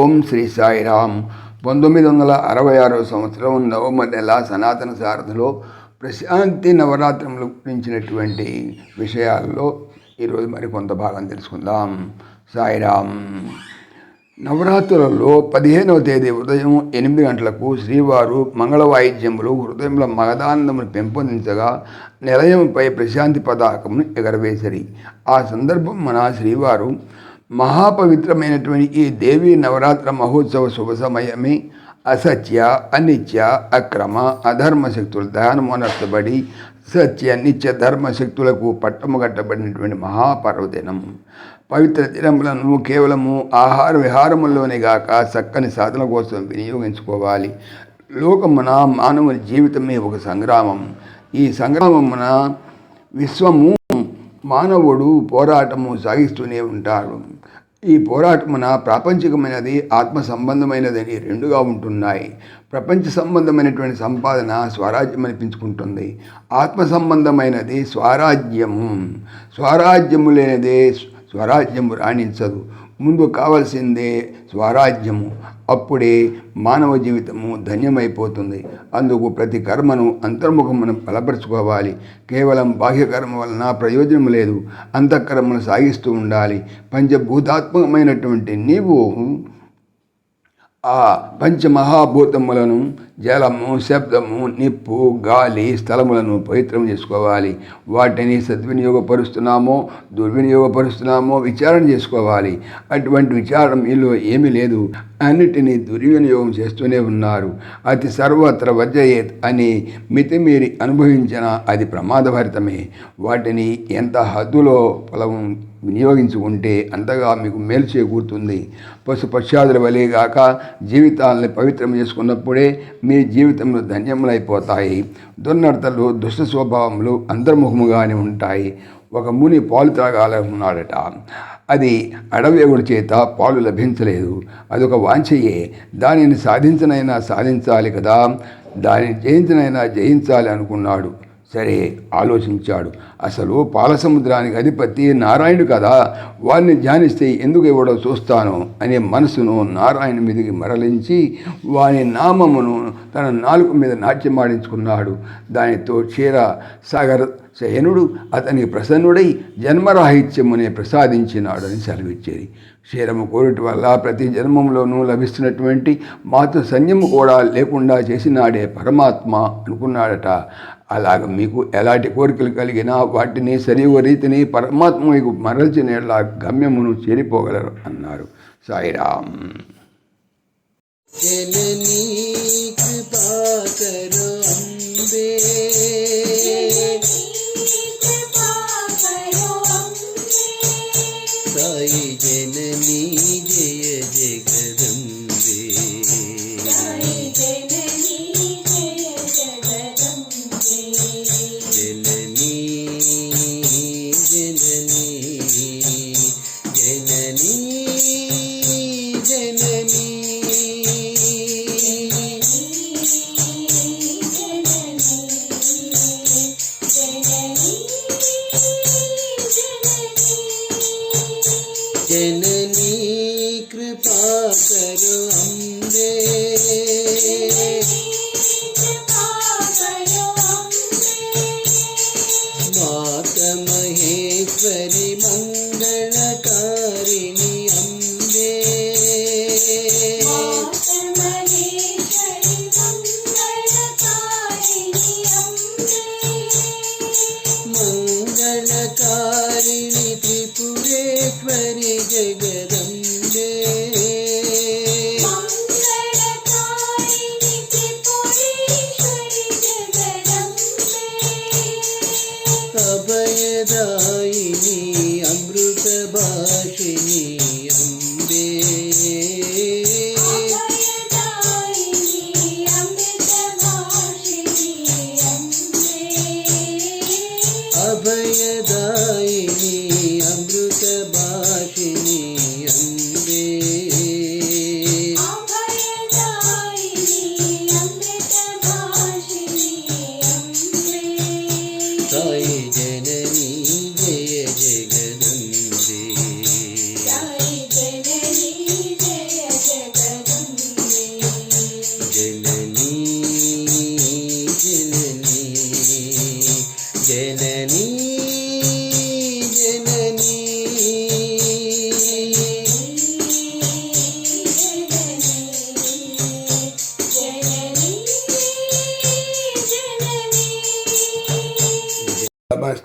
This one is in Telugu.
ఓం శ్రీ సాయిరామ్ పంతొమ్మిది వందల అరవై ఆరో సంవత్సరం నవంబర్ నెల సనాతన సారథిలో ప్రశాంతి నవరాత్రములు గురించినటువంటి విషయాల్లో ఈరోజు మరి కొంత భాగం తెలుసుకుందాం. సాయిరామ్ నవరాత్రులలో పదిహేనవ తేదీ ఉదయం ఎనిమిది గంటలకు శ్రీవారు మంగళ వాయిద్యములు హృదయంలో మగదానందమును పెంపొందించగా నిలయంపై ప్రశాంతి పతాకమును ఎగరవేసరి. ఆ సందర్భం మన శ్రీవారు మహాపవిత్రమైనటువంటి ఈ దేవీ నవరాత్ర మహోత్సవ శుభ సమయమే అసత్య అనిత్య అక్రమ అధర్మ శక్తులు దానమనర్చబడి సత్య నిత్య ధర్మ శక్తులకు పట్టము కట్టబడినటువంటి మహాపర్వదినం. పవిత్ర దినములను కేవలము ఆహార విహారముల్లోనే గాక చక్కని సాధన కోసం వినియోగించుకోవాలి. లోకమున మానవుని జీవితమే ఒక సంగ్రామం. ఈ సంగ్రామమున విశ్వము మానవుడు పోరాటము సాగిస్తూనే ఉంటాడు. ఈ పోరాటమున ప్రాపంచికమైనది ఆత్మ సంబంధమైనదని రెండుగా ఉంటున్నాయి. ప్రపంచ సంబంధమైనటువంటి సంపాదన స్వరాజ్యం అనిపించుకుంటుంది. ఆత్మ సంబంధమైనది స్వరాజ్యము. స్వరాజ్యము లేనిదే స్వరాజ్యము రాణించదు. ముందు కావలసిందే స్వరాజ్యము. అప్పుడే మానవ జీవితము ధన్యమైపోతుంది. అందుకు ప్రతి కర్మను అంతర్ముఖమును బలపరుచుకోవాలి. కేవలం బాహ్యకర్మ వలన ప్రయోజనం లేదు. అంతఃకర్మను సాగిస్తూ ఉండాలి. పంచభూతాత్మకమైనటువంటి నీవు ఆ పంచమహాభూతములను జలము శబ్దము నిప్పు గాలి స్థలములను పవిత్రం చేసుకోవాలి. వాటిని సద్వినియోగపరుస్తున్నామో దుర్వినియోగపరుస్తున్నామో విచారణ చేసుకోవాలి. అటువంటి విచారం మీలో ఏమీ లేదు. అన్నిటినీ దుర్వినియోగం చేస్తూనే ఉన్నారు. అతి సర్వత్ర వజ్రయేత్ అని మితిమీరి అనుభవించిన అది ప్రమాదభరితమే. వాటిని ఎంత హద్దులో పొలం వినియోగించుకుంటే అంతగా మీకు మేలు చేకూరుతుంది. పశు వలేగాక జీవితాలని పవిత్రం చేసుకున్నప్పుడే మీ జీవితంలో ధన్యములైపోతాయి. దుర్నర్తలు దుష్ట స్వభావములు అంతర్ముఖముగానే ఉంటాయి. ఒక ముని పాలు త్రాగాలనుకున్నాడట అది అడవేగుడి చేత పాలు లభించలేదు. అదొక వాంఛయే. దానిని సాధించనైనా సాధించాలి కదా. దానిని జయించనైనా జయించాలి అనుకున్నాడు. సరే ఆలోచించాడు. అసలు పాలసముద్రానికి అధిపతి నారాయణుడు కదా? వారిని ధ్యానిస్తే ఎందుకు ఇవ్వడో చూస్తాను? అనే మనసును నారాయణ మీదకి మరలించి వాని నామమును తన నాలుక మీద నాట్యమాడించుకున్నాడు. దానితో క్షీర సాగర్ శయనుడు అతనికి ప్రసన్నుడై జన్మరాహిత్యమునే ప్రసాదించినాడని సెలవిచ్చేది. క్షీరము కోరిట వల్ల ప్రతి జన్మంలోనూ లభిస్తున్నటువంటి మాతృ సన్యము కూడా లేకుండా చేసినాడే పరమాత్మ అనుకున్నాడట. అలాగ మీకు ఎలాంటి కోరికలు కలిగినా వాటిని సరివ రీతిని పరమాత్మ మీకు మరల్చినేలా గమ్యమును చేరిపోగలరు అన్నారు. సాయిరామ్. జననీ జయ జగదంబే జననీ జననీ ಅಭಯದ